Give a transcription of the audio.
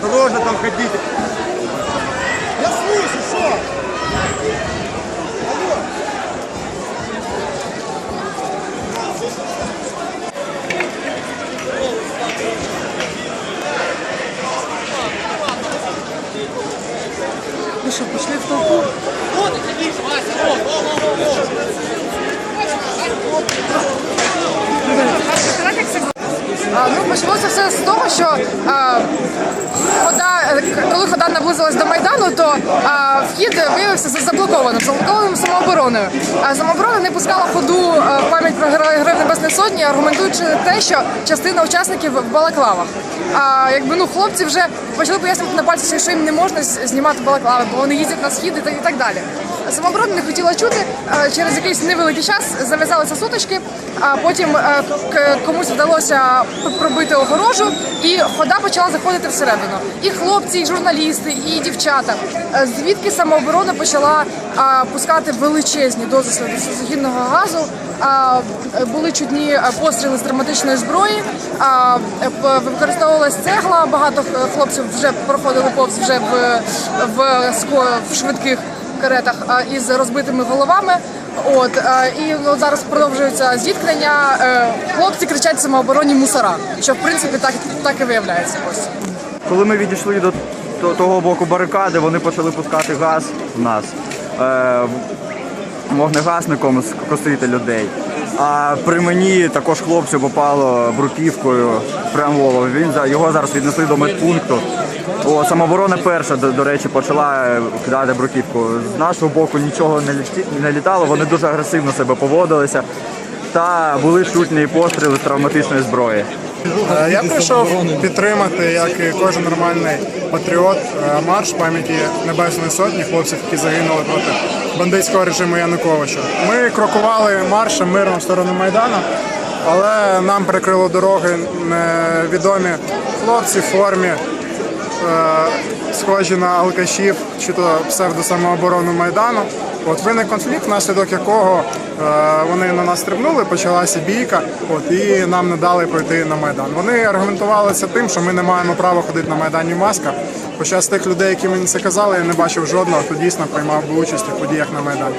Осторожно там ходить. Що, пішли в толпу? Ну, почалося все з того, що а, хода, е, коли наблизилась до Майдану, то а, вхід виявився за- заблокованим, заблокованим самообороною. А самооборона не пускала ходу в пам'ять про героїв Небесне Сотні, аргументуючи те, що частина учасників в балаклавах. А якби ну хлопці вже почали пояснювати на пальці, що їм не можна знімати балаклави, бо вони їздять на схід і так, і так далі. Самооборона не хотіла чути. Через якийсь невеликий час зав'язалися сутички, а потім е, комусь вдалося пробити огорожу, і хода почала заходити всередину. І хлопці, і журналісти, і дівчата. Е, Звідки самооборона почала пускати величезні дози сльозогінного газу. Е, були чудні е, постріли з драматичної зброї. Е, використовувалась цегла. Багато хлопців вже проходили повз вже в, в, в швидких каретах із розбитими головами. От і ну, зараз продовжуються зіткнення. Е, Хлопці кричать самообороні мусора, що в принципі так, так і виявляється. Ось. Коли ми відійшли до того боку барикади, вони почали пускати газ в нас. Е, вогнегасником с- людей. А при мені також хлопцю попало бруківкою прямо в голову. Він його зараз віднесли до медпункту. О, самооборона перша, до, до речі, почала е, кидати бруківку. З нашого боку нічого не, літі, не літало, вони дуже агресивно себе поводилися. Та були чутні постріли з травматичної зброї. Е, Я прийшов підтримати, як і кожен нормальний патріот, е, марш пам'яті Небесної Сотні, хлопців, які загинули проти бандитського режиму Януковича. Ми крокували маршем мирно в сторону Майдану, але нам прикрило дороги невідомі хлопці в формі, е, схожі на алкашів чи то псевдосамооборону Майдану. От виник конфлікт, внаслідок якого е, вони на нас стрибнули, почалася бійка, от і нам не дали пройти на майдан. Вони аргументувалися тим, що ми не маємо права ходити на майдані в масках. Хоча з тих людей, які мені це казали, я не бачив жодного, хто дійсно приймав би участь у подіях на майдані.